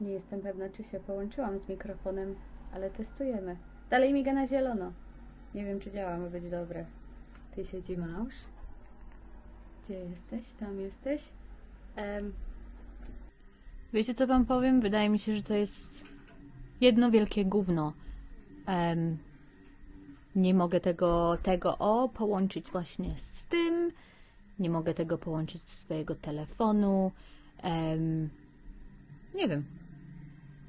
Nie jestem pewna, czy się połączyłam z mikrofonem, ale testujemy. Dalej miga na zielono. Nie wiem, czy działa, ma być dobre. Ty siedzi małż. Gdzie jesteś? Tam jesteś? Em, Wiecie, co wam powiem? Wydaje mi się, że to jest jedno wielkie gówno. Em, nie mogę tego, tego o połączyć właśnie z tym. Nie mogę tego połączyć ze swojego telefonu. Em, nie wiem.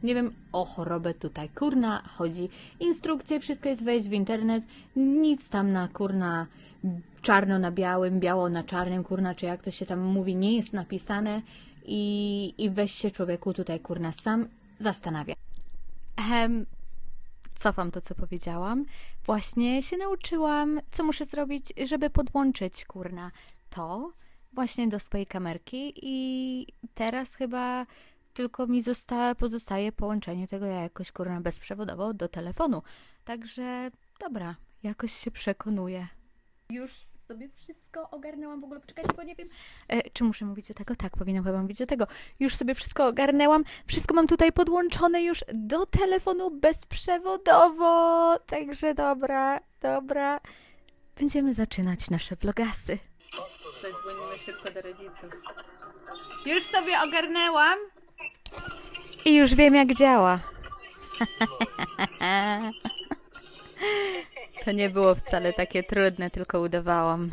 Nie wiem o chorobę tutaj. Kurna chodzi. Instrukcje, wszystko jest wejść w internet. Nic tam na kurna czarno na białym, biało na czarnym, kurna, czy jak to się tam mówi, nie jest napisane. I, i weź się człowieku tutaj kurna sam zastanawia. Ehm, cofam to, co powiedziałam. Właśnie się nauczyłam, co muszę zrobić, żeby podłączyć, kurna, to właśnie do swojej kamerki i teraz chyba tylko mi zosta- pozostaje połączenie tego jakoś, kurna, bezprzewodowo do telefonu. Także, dobra, jakoś się przekonuję. Już sobie wszystko ogarnęłam. W ogóle poczekajcie, bo nie wiem, e, czy muszę mówić do tego? Tak, powinnam chyba mówić do tego. Już sobie wszystko ogarnęłam. Wszystko mam tutaj podłączone już do telefonu bezprzewodowo. Także dobra, dobra. Będziemy zaczynać nasze vlogasy. Zadzwonimy szybko do rodziców. Już sobie ogarnęłam. I już wiem, jak działa. To nie było wcale takie trudne, tylko udawałam.